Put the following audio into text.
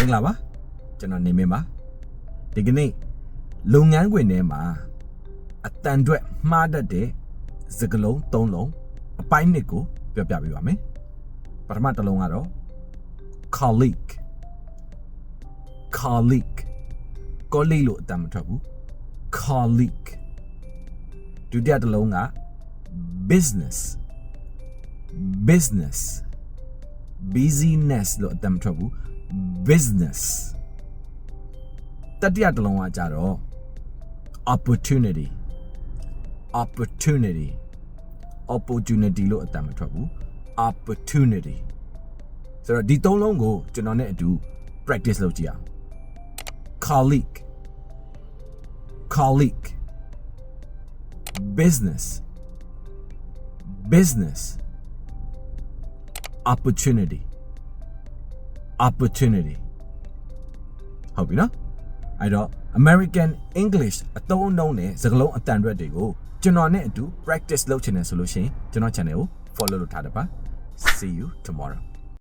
မင်္ဂလာပါကျွန်တော်နေမင်းပါဒီကနေ့လုပ်ငန်းခွင်ထဲမှာအတန်အတွက်မှားတတ်တဲ့စကားလုံး၃လုံးအပိုင်းနှစ်ကိုပြောပြပေးပါမယ်ပထမတစ်လုံးကတော့ colleague colleague colleague လို့အတန်မထွက်ဘူး colleague ဒုတိယတစ်လုံးက business business busyness လို့အတန်မထွက်ဘူး business တတိယတစ်လုံးကကြတော့ opportunity opportunity opportunity လို့အတန်မထွက်ဘူး opportunity ဆိုတော့ဒီသုံးလုံးကိုကျွန်တော်နဲ့အတူ practice လုပ်ကြည့်အောင် colleague colleague business business opportunity opportunity ဟုတ်ပြီနော်အဲ့တော့ American English အသုံးအနှုန်းနဲ့စကားလုံးအတန်ရွက်တွေကိုကျွန်တော်နဲ့အတူ practice လုပ်ချင်တယ်ဆိုလို့ရှိရင်ကျွန်တော် channel ကို follow လုပ်ထားတယ်ပါ see you tomorrow